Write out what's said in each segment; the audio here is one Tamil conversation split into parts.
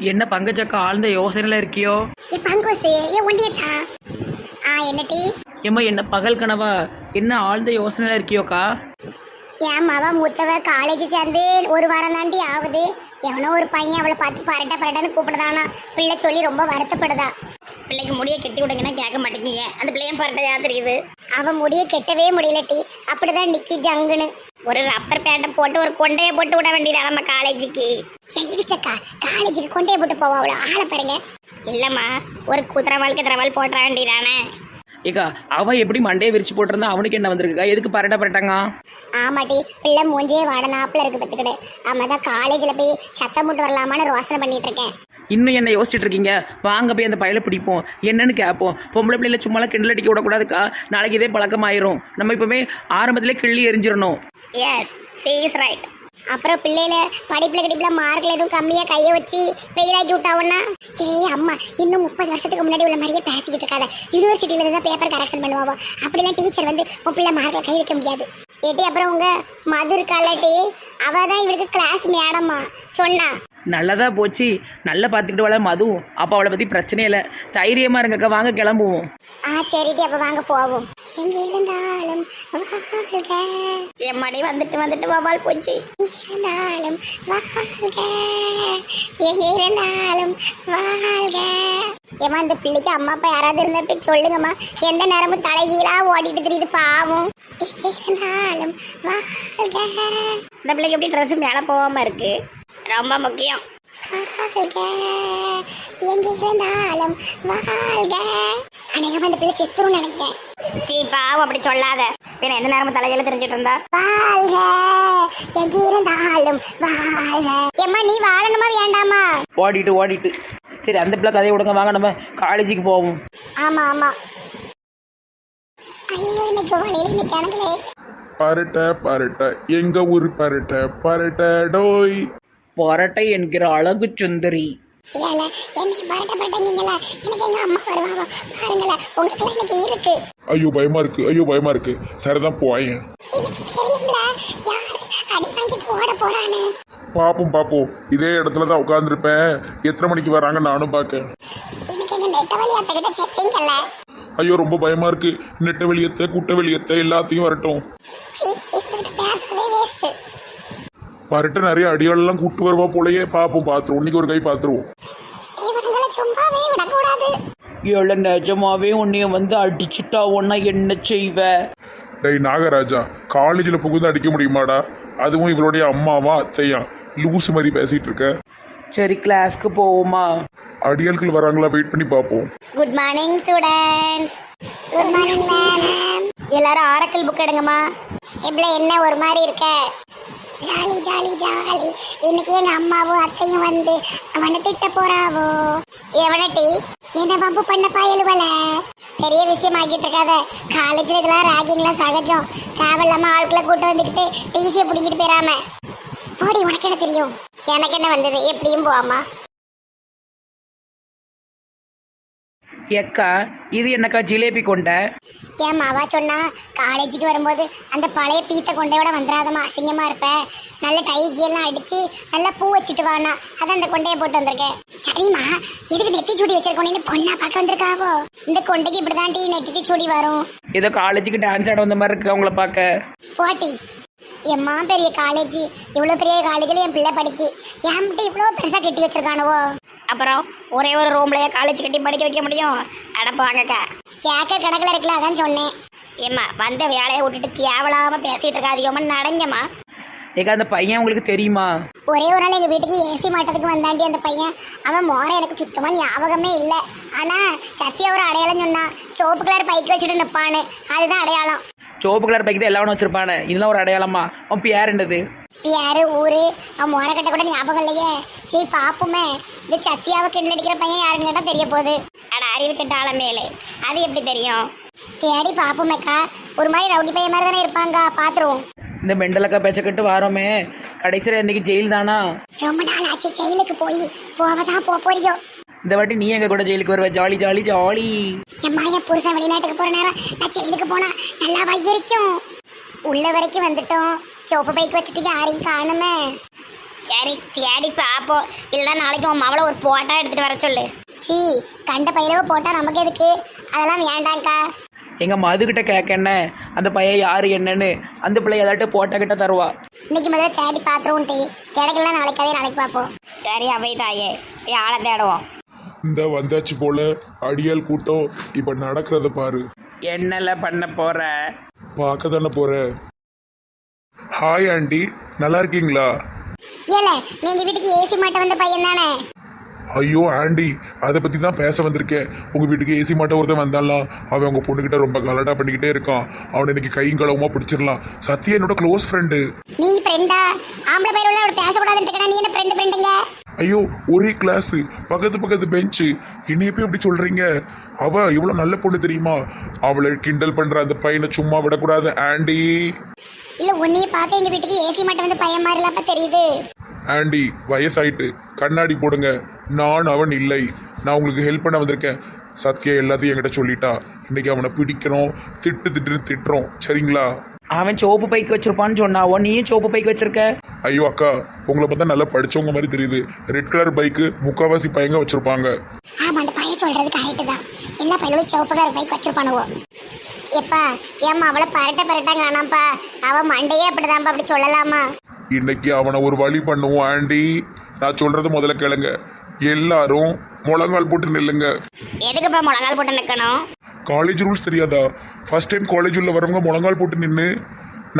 என்ன பங்கஜக்கா ஆழ்ந்த யோசனையில் இருக்கியோ? ஏ பங்குசு ஏ ஒண்டியத்தா ஆ என்ன டீ? ஏம்மா என்ன பகல் கனவா? என்ன ஆழ்ந்த யோசனையில் இருக்கியோக்கா? என் மவ மூத்தவ காலேஜ் சேர்ந்து ஒரு வாரம் தாண்டி ஆகுது. எவனோ ஒரு பையன் அவளை பார்த்து பரட்ட பரட்டன்னு கூப்பிடுதானா? பிள்ளை சொல்லி ரொம்ப வருத்தப்படுதா? பிள்ளைக்கு முடிய கெட்டி விடுங்கன்னா கேட்க மாட்டேங்கிங்க அந்த பிள்ளையும் பரட்டையா தெரியுது? அவ முடிய கெட்டவே முடியல டி. அப்படிதான் நிக்கி ஜங்குன்னு. ஒரு ரப்பர் பேட்டை போட்டு ஒரு கொண்டையை போட்டு விட வேண்டியதா நம்ம காலேஜுக்கு இடிச்சக்கா காலேஜுக்கு கொண்டே போட்டு போவா அவ்வளோ ஆளை பாருங்க. இல்லம்மா ஒரு குதிரவாள் குதிரவாள் போட்டுற வேண்டியதானே? ஏக்கா அவன் எப்படி மண்டையை விரிச்சு போட்டிருந்தா அவனுக்கு என்ன வந்திருக்குக்கா? எதுக்கு பரட்ட பரட்டாங்க? ஆமாட்டி பிள்ளை மூஞ்சே வாடனாப்புல இருக்கு பத்துக்கிட்டு ஆமா தான் காலேஜில் போய் சத்தம் போட்டு வரலாமான்னு ரோசனை பண்ணிட்டு இருக்கேன். இன்னும் என்ன யோசிச்சுட்டு இருக்கீங்க? வாங்க போய் அந்த பையலை பிடிப்போம். என்னன்னு கேட்போம். பொம்பளை பிள்ளைல சும்மாலாம் கிண்டல் அடிக்க விடக்கூடாதுக்கா? நாளைக்கு இதே பழக்கமாயிரும். நம்ம இப்போவே ஆரம்பத்திலே கிள்ளி எரிஞ்சிடணும். எஸ் சி இஸ் ரைட் அப்புறம் பிள்ளையில படிப்புல கடிப்புல மார்க்ல எதுவும் கம்மியா கைய வச்சு ஃபெயிலாக்கி விட்டாவுன்னா ஏய் அம்மா இன்னும் முப்பது வருஷத்துக்கு முன்னாடி உள்ள மாதிரியே பேசிக்கிட்டு இருக்காத. யூனிவர்சிட்டியில இருந்து தான் பேப்பர் கரெக்ஷன் பண்ணுவாவோ. அப்படிலாம் டீச்சர் வந்து உன் பிள்ளை மார்க்ல கை வைக்க முடியாது. ஏட்டி அப்புறம் உங்க மதுர் காலட்டி அவ தான் இவருக்கு கிளாஸ் மேடம்மா சொன்னா. நல்லதாக போச்சு. நல்லா பார்த்துக்கிட்டு வள மது. அப்போ அவளை பற்றி பிரச்சனையே இல்லை. தைரியமாக இருங்கக்கா வாங்க கிளம்புவோம். ஆ சரிட்டி அப்போ வாங்க போவோம். எங்கே இருந்தாலும் வாழ்க. எம்மாடி வந்துட்டு வந்துட்டு வவால் போச்சு. எங்க இருந்தாலும் வாழ்க. எங்க இருந்தாலும் வாழ்க. ஏமா இந்த பிள்ளைக்கு அம்மா அப்பா யாராவது இருந்தா போய் சொல்லுங்கம்மா. எந்த நேரமும் தலைகீழா ஓடிட்டு தெரியுது பாவம். எங்கே இருந்தாலும் வாழ்க. இந்த பிள்ளைக்கு எப்படி ட்ரெஸ் மேலே போகாம இருக்கு? ரொம்ப முக்கியம். வாழ்க எங்க இருந்தாலும் வாழ்க. அநேகமா இந்த பிள்ளை செத்துரும் நினைக்கேன். சீ பாவம் அப்படி சொல்லாத. பின்ன எந்த நேரமும் தலையில தெரிஞ்சிட்டு இருந்தா? வாழ்க எங்க இருந்தாலும் வாழ்க. ஏம்மா நீ வாழணுமா வேண்டாமா? ஓடிட்டு ஓடிட்டு. சரி அந்த பிள்ளை கதையை விடுங்க வாங்க நம்ம காலேஜுக்கு போவோம். ஆமா ஆமா. ஐயோ இன்னைக்கு வழியில நிக்கானுங்களே பரட்ட பரட்ட எங்க ஊர் பரட்ட பரட்ட டோய். பரட்டை என்கிற அழகு சுந்தரி. இல்ல என்னை பரட்ட பரட்டீங்களா எனக்கு எங்க அம்மா வருவாங்க. பாருங்களேன் உங்களுக்கு இன்னைக்கு இருக்கு. ஐயோ பயமா இருக்கு. ஐயோ பயமா இருக்கு. சரிதான் போயேன். இன்னைக்கு தெரியும்ல யாரு அடி வாங்கிட்டு ஓட போறான்னு? பாப்போம் பாப்போம். இதே இடத்துல தான் உட்காந்துருப்பேன் எத்தனை மணிக்கு வராங்க நானும் பார்க்க. எங்க அத்தைகிட்ட செத்தீங்கல்ல? ஐயோ ரொம்ப பயமா இருக்கு. நெட்ட வெளியத்தை குட்டை வெளியத்தை எல்லாத்தையும் வரட்டும். சீ பரட்ட நிறைய அடியாளெல்லாம் கூட்டு வருவா போலயே. பாப்போம் பாத்துருவோம். இன்னைக்கு ஒரு கை பாத்துருவோம். இவனுங்களை சும்மாவே விடக்கூடாது. ஏழ நிஜமாவே உன்னைய வந்து அடிச்சுட்டா ஒன்னா என்ன செய்வ? டேய் நாகராஜா காலேஜில் புகுந்து அடிக்க முடியுமாடா? அதுவும் இவளுடைய அம்மாவா அத்தையா? லூஸ் மாதிரி பேசிட்டு இருக்க. சரி கிளாஸ்க்கு போவோமா? அடியாட்கள் வராங்களா? வெயிட் பண்ணி பார்ப்போம் good morning students good morning ma'am எல்லாரும் ஆரக்கல் புக் எடுங்கம்மா. இப்படி என்ன ஒரு மாதிரி இருக்க? Jolly jolly jolly. இன்னைக்கு எங்க அம்மாவும் அத்தையும் வந்து அவனை திட்ட போறாவோ? எவனட்டி என்ன பம்பு பண்ண பாயலுவல பெரிய விஷயம் ஆகிட்டு இருக்காத. காலேஜ்ல இதெல்லாம் ராகிங்லாம் சகஜம். தேவையில்லாம ஆட்களை கூட்டு வந்துக்கிட்டு டிசியை பிடிக்கிட்டு போயிடாம போடி உனக்கு என்ன தெரியும்? எனக்கு என்ன வந்தது? எப்படியும் போவாமா? ஏக்கா இது என்னக்கா ஜிலேபி கொண்ட? என் மாவா சொன்னா காலேஜுக்கு வரும்போது அந்த பழைய பீத்த கொண்டையோட வந்துடாதம்மா அசிங்கமா இருப்ப. நல்ல டை கீயெல்லாம் அடிச்சு நல்லா பூ வச்சுட்டு வானா அதான் அந்த கொண்டையை போட்டு வந்திருக்கேன். சரிம்மா எதுக்கு நெத்தி சூடி வச்சிருக்கோன்னு பொண்ணா பார்க்க வந்திருக்காவோ? இந்த கொண்டைக்கு இப்படிதான் டீ நெத்தி சூடி வரும். ஏதோ காலேஜுக்கு டான்ஸ் ஆட வந்த மாதிரி இருக்கு அவங்கள பார்க்க. போட்டி. எம்மா பெரிய காலேஜ் இவ்வளோ பெரிய காலேஜில் என் பிள்ளை படிக்கு. என்கிட்ட இவ்வளோ பெருசாக கட்டி வச்சிருக்கானுவோ? அப்புறம் ஒரே ஒரு ரூம்லயே காலேஜ் கட்டி படிக்க வைக்க முடியும். அடப்பாங்கக்கா ஏக்கர் கணக்கில் இருக்குல்ல அதான் சொன்னேன். ஏம்மா வந்த வேலையை விட்டுட்டு தேவலாம பேசிட்டு இருக்காதியோமா நடங்கம்மா. ஏக்கா அந்த பையன் உங்களுக்கு தெரியுமா? ஒரே ஒரு நாள் எங்கள் வீட்டுக்கு ஏசி மாட்டதுக்கு வந்தாண்டி அந்த பையன். அவன் மோர எனக்கு சுத்தமாக ஞாபகமே இல்லை. ஆனால் சத்தியா ஒரு அடையாளம் சொன்னான். சோப்பு கலர் பைக் வச்சுட்டு நிற்பான்னு அதுதான் அடையாளம். சோப்பு கலர் பைக்கு தான் எல்லாரும் வச்சிருப்பானே. இதெல்லாம் ஒரு அடையாளமா? அவன் பேர் என்னது? யாரு ஊரு. அவன் கட்ட கூட ஞாபகம் இல்லையே. சரி பார்ப்போமே இந்த சத்தியாவை கிண்டல் அடிக்கிற பையன் யாருன்னு கேட்டால் தெரிய போகுது. அட அறிவு கெட்ட ஆளமேலு அது எப்படி தெரியும்? தேடி பார்ப்போமேக்கா ஒரு மாதிரி ரவுடி பையன் மாதிரி தானே இருப்பாங்க. பார்த்துருவோம் இந்த மெண்டலக்கா பேச்ச கட்டு வாரோமே. கடைசியில் இன்னைக்கு ஜெயில் தானா ரொம்ப நாள் ஆச்சு. ஜெயிலுக்கு போய். போவதான் போக போறியோ. இந்த வாட்டி நீ எங்க கூட ஜெயிலுக்கு வருவ? Jolly jolly jolly. என் மாய புருஷன் வெளிநாட்டுக்கு போற நேரம் நான் ஜெயிலுக்கு போனா நல்லா வையரிக்கும். உள்ள வரைக்கும் வந்துட்டோம். சோப்பு பைக் வச்சுட்டு யாரையும் காணுமே. சரி தேடி பார்ப்போம். இல்லைன்னா நாளைக்கு உன் மவளை ஒரு போட்டா எடுத்துட்டு வர சொல்லு. சீ கண்ட பையலவ போட்டா நமக்கு எதுக்கு? அதெல்லாம் வேண்டாங்க்கா எங்கள் மதுக்கிட்ட கேட்க என்ன? அந்த பையன் யார் என்னன்னு? அந்த பிள்ளை ஏதாட்டு போட்ட கிட்ட தருவா? இன்னைக்கு முதல்ல தேடி பார்த்துருவோம் டீ கிடைக்கல நாளைக்கு அதே நாளைக்கு பார்ப்போம். சரி அவை தாயே போய் ஆளை தேடுவோம். இந்த வந்தாச்சு போல அடியால் கூட்டம் இப்ப நடக்கிறத பாரு. என்னல பண்ண போற? பார்க்க தானே போற. ஹாய் ஆண்டி நல்லா இருக்கீங்களா? ஏல நீங்க வீட்டுக்கு ஏசி மாட்ட வந்த பையன் தானே? ஐயோ ஆண்டி அதை பத்தி தான் பேச வந்திருக்கேன். உங்க வீட்டுக்கு ஏசி மாட்ட ஒருத்தன் வந்தாலாம் அவன் உங்க பொண்ணுகிட்ட ரொம்ப கலடா பண்ணிக்கிட்டே இருக்கான். அவனை இன்னைக்கு கையும் களவுமா பிடிச்சிடலாம். சத்யா என்னோட க்ளோஸ் ஃப்ரெண்டு நீ ஃப்ரெண்டா ஆம்பளை பையன் உள்ள பேசக்கூடாதுன்னு நீ என்ன ஃப்ரெண்டு ஃப்ரெண்டுங்க ஐயோ ஒரே கிளாஸ் பக்கத்து பக்கத்து பெஞ்சு என்னைய போய் எப்படி சொல்றீங்க? அவ இவ்வளவு நல்ல பொண்ணு தெரியுமா? அவளை கிண்டல் பண்ற அந்த பையனை சும்மா விடக்கூடாது ஆண்டி. இல்ல உன்னைய பார்க்க எங்க வீட்டுக்கு ஏசி மாட்ட வந்த பையன் மாதிரி இல்லப்ப தெரியுது. ஆண்டி வயசாயிட்டு. கண்ணாடி போடுங்க. நான் அவன் இல்லை. நான் உங்களுக்கு ஹெல்ப் பண்ண வந்திருக்கேன். சத்யா எல்லாத்தையும் என்கிட்ட சொல்லிட்டா. இன்னைக்கு அவனை பிடிக்கணும் திட்டு திட்டு திட்டுறோம். சரிங்களா? அவன் சோப்பு பைக்கு வச்சிருப்பான்னு சொன்னாவோ நீயும் சோப்பு பைக்கு வச்சிருக்க? ஐயோ அக்கா உங்களை பார்த்தா நல்லா படிச்சவங்க மாதிரி தெரியுது. ரெட் கலர் பைக்கு முக்காவாசி பையங்க வச்சிருப்பாங்க. ஆமா அந்த பையன் சொல்றது கரெக்ட் தான். எல்லா பையனும் சிவப்பு கலர் பைக் வச்சிருப்பானுவோ. எப்பா ஏம்மா அவளை பரட்ட பரட்டா காணாம்ப்பா. அவ மண்டையே அப்படிதான்ப்பா அப்படி சொல்லலாமா? இன்னைக்கு அவனை ஒரு வழி பண்ணுவோம் ஆண்டி. நான் சொல்றது முதல்ல கேளுங்க. எல்லாரும் முழங்கால் போட்டு நில்லுங்க. எதுக்குப்பா முழங்கால் போட்டு நிற்கணும் காலேஜ் ரூல்ஸ் தெரியாதா? ஃபர்ஸ்ட் டைம் காலேஜ் உள்ள வரவங்க முழங்கால் போட்டு நின்று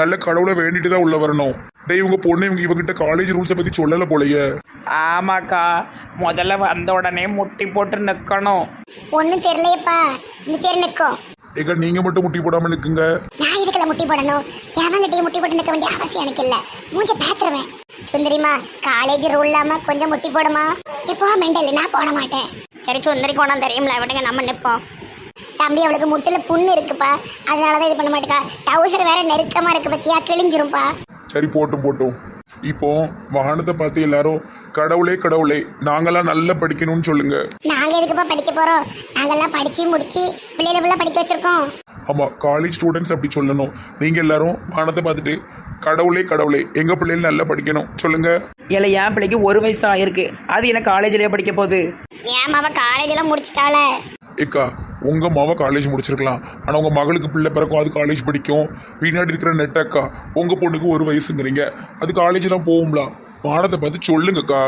நல்ல கடவுளை வேண்டிட்டு தான் உள்ள வரணும். டேய் இவங்க பொண்ணு இவங்க இவங்கிட்ட காலேஜ் ரூல்ஸை பத்தி சொல்லல போலயே. ஆமாக்கா. முதல்ல வந்த உடனே முட்டி போட்டு நிற்கணும் ஒன்றும் தெரியலையப்பா. இந்த சரி நிற்கும் ஏக்கா நீங்க மட்டும் முட்டி போடாம நிக்குங்க. நான் இதுக்குள்ள முட்டி போடணும்? எவங்கிட்டயும் முட்டி போட்டு நிற்க வேண்டிய அவசியம் எனக்கு இல்லை. மூஞ்ச பேத்துருவேன். சுந்தரிமா காலேஜ் ரூல் இல்லாம கொஞ்சம் முட்டி போடுமா? எப்போ மெண்டல் நான் போட மாட்டேன். சரி சுந்தரி கோணம் தெரியும்ல. விடுங்க நம்ம நிற்போம் தம்பி அவளுக்கு முட்டில புண்ணு இருக்குப்பா. அதனாலதான் இது பண்ண மாட்டேக்கா. டவுசர் வேற நெருக்கமா இருக்கு பத்தியா? கிழிஞ்சிரும்பா. சரி போட்டும் போட்டும். இப்போ வானத்தை பார்த்து எல்லாரும் கடவுளே கடவுளே நாங்கெல்லாம் நல்லா படிக்கணும்னு சொல்லுங்க. நாங்க எதுக்குப்பா படிக்க போறோம்? நாங்கெல்லாம் படிச்சு முடிச்சு பிள்ளைகளை ஃபுல்லா படிக்க வச்சிருக்கோம். ஆமா காலேஜ் ஸ்டூடெண்ட்ஸ் அப்படி சொல்லணும். நீங்க எல்லாரும் வானத்தை பார்த்துட்டு கடவுளே கடவுளே எங்க பிள்ளைகள் நல்லா படிக்கணும் சொல்லுங்க. இல்லை என் பிள்ளைக்கு ஒரு வயசு ஆயிருக்கு அது என்ன காலேஜ்லேயே படிக்க போகுது? ஏன் மாவ காலேஜெல்லாம் முடிச்சிட்டால ஏக்கா உங்கள் மாவை காலேஜ் முடிச்சிருக்கலாம். ஆனால் உங்கள் மகளுக்கு பிள்ளை பிறக்கும் அது காலேஜ் படிக்கும். பின்னாடி இருக்கிற நெட்டக்கா உங்கள் பொண்ணுக்கு ஒரு வயசுங்கிறீங்க. அது காலேஜ்லாம் போகும்லாம் வானத்தை பார்த்து சொல்லுங்கக்கா.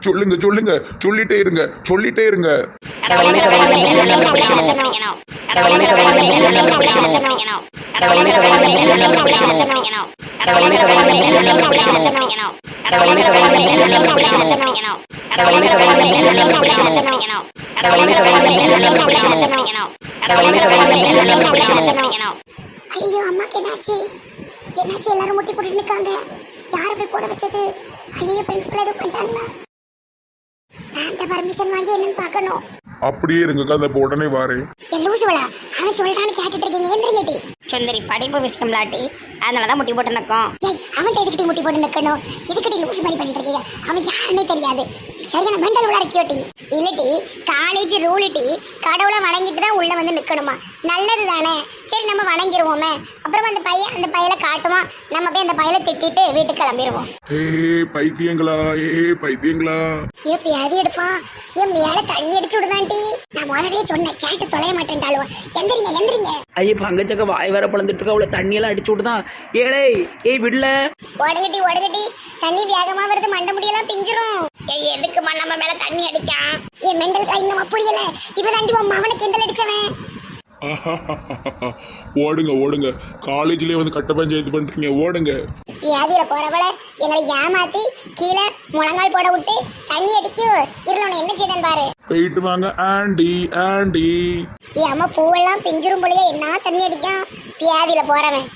சொல்லுங்க சொல்லுங்க சொல்லிட்டே இருங்க சொல்லிட்டே இருங்க ஐயோ அம்மாக்கு என்னாச்சு? என்னாச்சு? எல்லாரும் முட்டி போட்டு நிற்காங்க யார் இப்படி போட வச்சது? ஐயோ பிரின்சிபல் எதுவும் பண்ணிட்டாங்களா? மேம்கிட்ட பர்மிஷன் வாங்கி என்னன்னு பார்க்கணும். அப்படியே இருங்கக்கா அந்த உடனே வாரேன் லூசுவலா அவன் சொல்றான்னு கேட்டுட்டு இருக்கீங்க எந்திரிங்கட்டி சுந்தரி படிப்பு விஷயம்லாட்டி அதனாலதான் முட்டி போட்டு நிற்கும் ஏய் அவன்கிட்ட எதுக்கிட்டி முட்டி போட்டு நிக்கணும்? எதுக்கிட்டி லூசு மாதிரி பண்ணிட்டு இருக்கீங்க? அவன் யாருன்னே தெரியாது. சரியான மெண்டல் உள்ள இருக்கியோட்டி இல்லட்டி காலேஜ் ரூலிட்டி கடவுளை வணங்கிட்டு தான் உள்ள வந்து நிக்கணுமா? நல்லது தானே. சரி நம்ம வணங்கிருவோமே. அப்புறம் அந்த பையன் அந்த பையலை காட்டுமா? நம்ம போய் அந்த பையலை திட்டிட்டு வீட்டுக்கு கிளம்பிடுவோம் ஏ பைத்தியங்களா? ஏ பைத்தியங்களா? ஏ பியாதி எடுப்பான். என் மேல தண்ணி அடிச்சு விடுதான்டி நான் முதல்லயே சொன்னேன் கேட்டு தொலைய மாட்டேன்டாளுவா. எந்திரிங்க எந்திரிங்க. ஐயோ பங்கச்சக்க வாய் வேற பிளந்துட்டு இருக்க. அவளை தண்ணியெல்லாம் அடிச்சு விட்டுதான். ஏழை ஏய் விடல. ஓடுங்கட்டி ஓடுங்கட்டி தண்ணி வேகமா வருது மண்ட முடியெல்லாம் பிஞ்சிரும். ஏய் எதுக்குமா நம்ம மேல தண்ணி அடிக்கான்? என் மெண்டல் கை நம்ம புரியல. இவ தாண்டி உன் மவனை கிண்டல் அடிச்சவன். ஓடுங்க ஓடுங்க. காலேஜ்லயே வந்து கட்ட பஞ்சாயத்து பண்றீங்க. ஓடுங்க. வியாதியில போறவள எங்களை ஏமாத்தி கீழே முழங்கால் போட விட்டு தண்ணி அடிக்கும் இதுல என்ன செய்தேன் பாரு. போயிட்டு வாங்க ஆண்டி ஆண்டி. அம்மா பூவெல்லாம் பிஞ்சிரும் போலயே என்ன தண்ணி அடிக்கும் வியாதியில போறவன்.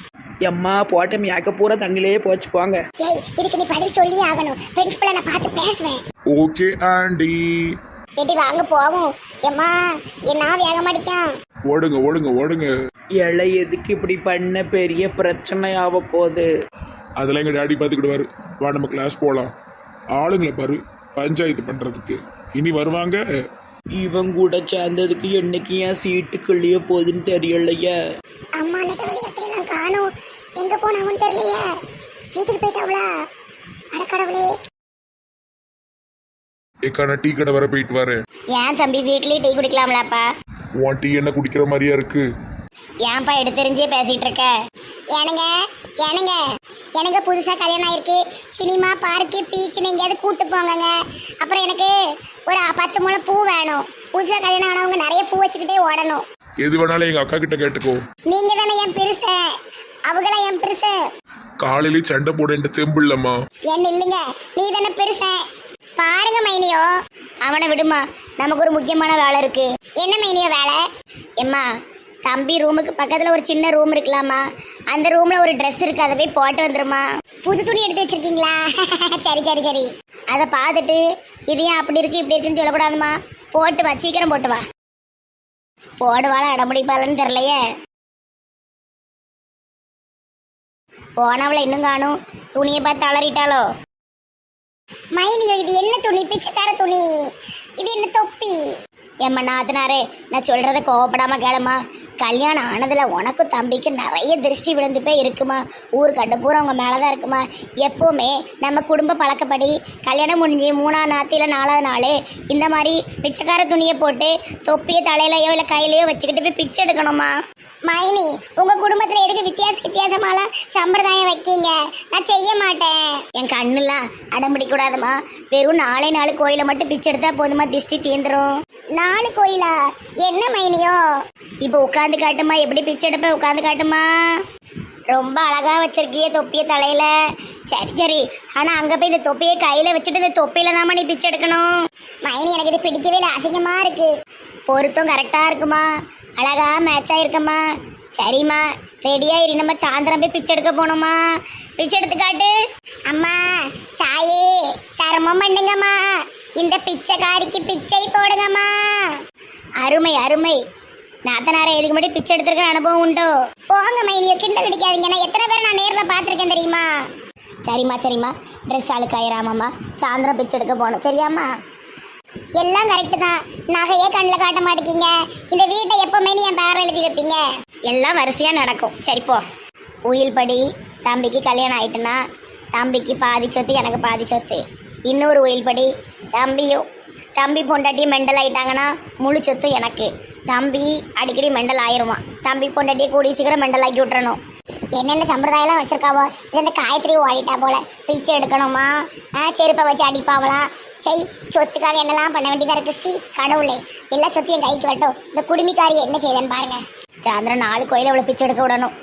எம்மா போட்ட மியாக்க பூரா தண்ணியிலேயே போச்சு போங்க. ஏய் இதுக்கு நீ பதில் சொல்லியே ஆகணும். பிரின்சிபலை நான் பார்த்து பேசுவேன். Okay aunty. ஏட்டி வாங்க போவோம். எம்மா என்ன வேகமா அடிக்கும் ஓடுங்க ஓடுங்க ஓடுங்க. இலை எதுக்கு இப்படி பண்ண? பெரிய பிரச்சனை ஆக போகுது. அதெல்லாம் எங்க டாடி பார்த்துக்கிடுவாரு. வா நம்ம கிளாஸ் போலாம். ஆளுங்களை பாரு பஞ்சாயத்து பண்றதுக்கு. இனி வருவாங்க? இவன் கூட சேர்ந்ததுக்கு என்னைக்கு ஏன் சீட்டு கிளிய போகுதுன்னு தெரியலையே. அம்மா நெட்ட வெளியத்துல எல்லாம் காணும்? எங்க போனவன் தெரியலையே. வீட்டுக்கு போயிட்டாவளா? அடக்கடவுளே ஏக்கா நான் டீ கடை வர போயிட்டு வரேன். ஏன் தம்பி வீட்லயே டீ குடிக்கலாம்லப்பா. உன் டீ என்ன குடிக்கிற மாதிரியா இருக்கு? ஏன்பா எடுத்தெறிஞ்சே பேசிட்டு இருக்க ஏனுங்க ஏனுங்க. எனக்கு புதுசா கல்யாணம் ஆயிருக்கு. சினிமா பார்க்கு பீச்சுன்னு எங்கேயாவது கூட்டு போங்கங்க. அப்புறம் எனக்கு ஒரு பத்து முளை பூ வேணும். புதுசா கல்யாணம் ஆனவங்க நிறைய பூ வச்சுக்கிட்டே ஓடணும். எது வேணாலும் எங்க அக்கா கிட்ட கேட்டுக்கோ. நீங்க தானே என் பெருசன் அவங்களா என் பெருசன் காலையிலே சண்டை போட தெம்பு இல்லம்மா. என்ன இல்லைங்க நீ தானே பெருசன் பாருங்க மைனியோ. அவனை விடுமா நமக்கு ஒரு முக்கியமான வேலை இருக்கு. என்ன மைனியோ வேலை? எம்மா தம்பி ரூமுக்கு பக்கத்தில் ஒரு சின்ன ரூம் இருக்கலாமா? அந்த ரூமில் ஒரு ட்ரெஸ் இருக்கு அதை போய் போட்டு வந்துருமா? புது துணி எடுத்து வச்சிருக்கீங்களா? சரி சரி சரி. அதை பார்த்துட்டு இது ஏன் அப்படி இருக்கு இப்படி இருக்குன்னு சொல்லக்கூடாதுமா? போட்டு வா சீக்கிரம் போட்டு வா. போடுவாளா அடமுடிப்பாளன்னு தெரிலையே போனவளை இன்னும் காணும். துணியை பார்த்து அலறிட்டாளோ? மைனியோ இது என்ன துணி? பிச்சைக்கார துணி. இது என்ன தொப்பி? ஏம்மா நாத்தனாரே நான் சொல்றத கோவப்படாம கேளுமா கல்யாணம் ஆனதுல உனக்கும் தம்பிக்கு நிறைய திருஷ்டி விழுந்து போய் இருக்குமா? ஊர் கண்டு பூரா உங்க மேலதான் இருக்குமா? எப்பவுமே நம்ம குடும்ப பழக்கப்படி கல்யாணம் முடிஞ்சு மூணாவது நாத்து இல்லை நாலாவது நாள் இந்த மாதிரி பிச்சைக்கார துணியை போட்டு தொப்பியை தலையிலையோ இல்லை கையிலையோ வச்சுக்கிட்டு போய் பிச்சை எடுக்கணுமா? மைனி உங்க குடும்பத்துல எதுக்கு வித்தியாச வித்தியாசமால சம்பிரதாயம் வைக்கீங்க? நான் செய்ய மாட்டேன். என் கண்ணுலாம் அடம்பிடி கூடாதுமா. வெறும் நாளே நாலு கோயிலை மட்டும் பிச்சை எடுத்தா போதுமா? திஷ்டி தீந்துரும் நாலு கோயிலா? என்ன மைனியோ? இப்போ உட்காந்து காட்டுமா? எப்படி பிச்சை எடுப்பேன்? உட்காந்து காட்டுமா? ரொம்ப அழகா வச்சிருக்கிய தொப்பிய தலையில. சரி சரி. ஆனா அங்க போய் இந்த தொப்பியை கையில வச்சுட்டு இந்த தொப்பியில தான் நீ பிச்சை எடுக்கணும். மைனி எனக்கு இது பிடிக்கவே இல்லை. அசிங்கமா இருக்கு. பொருத்தம் கரெக்டா இருக்குமா? அழகா மேட்சா இருக்குமா சரிம்மா. ரெடியா இரு. நம்ம சாயந்தரம் போய் பிச்சை எடுக்க போகணுமா? பிச்சை எடுத்து காட்டு. அம்மா தாயே தர்மம் பண்ணுங்கம்மா. இந்த பிச்சைக்காரிக்கு பிச்சை போடுங்கம்மா. அருமை அருமை. நாத்தனாரை எதுக்கு முன்னாடி பிச்சை எடுத்துருக்க அனுபவம் உண்டோ? போங்க மைனியோ கிண்டல் அடிக்காதீங்க. நான் எத்தனை பேர் நான் நேர்ல பார்த்துருக்கேன் தெரியுமா? சரிம்மா சரிம்மா. ட்ரெஸ் அழுக்காயிராமம்மா சாயந்தரம் பிச்சை எடுக்க போகணும். சரியாம்மா? எல்லாம் கரெக்டு தான். நகையே கண்ணில் காட்ட மாட்டேங்க இந்த வீட்டை எப்போவுமே நீ என் பேரில் எழுதி வைப்பீங்க. எல்லாம் வரிசையா நடக்கும். சரி போ. உயில் படி தம்பிக்கு கல்யாணம் ஆயிட்டுனா தம்பிக்கு பாதி சொத்து எனக்கு பாதி சொத்து. இன்னொரு ஒயில்படி. தம்பியும் தம்பி பொண்டாட்டி மெண்டல் ஆயிட்டாங்கன்னா முழு சொத்து எனக்கு. தம்பி அடிக்கடி மெண்டல் ஆயிடுவான் தம்பி பொண்டாட்டியை கூடிய சீக்கிரம் மெண்டல் ஆக்கி விட்டுறணும். என்னென்ன சம்பிரதாயம்லாம் வச்சிருக்காவோ இது இந்த காயத்ரி ஓடிட்டா போல. பிச்சை எடுக்கணுமா? ஆ செருப்பை வச்சு அடிப்பாவலாம் செய் சொத்துக்காக என்னெல்லாம் பண்ண வேண்டியதாக இருக்கு? சி கடவுளே. எல்லா சொத்தையும் கைக்கு வரட்டும். இந்த குடுமிக்காரி என்ன செய்யுதுன்னு பாருங்க. சாயந்தரம் நாலு கோயிலை அவ்வளோ பிச்சை எடுக்க விடணும்.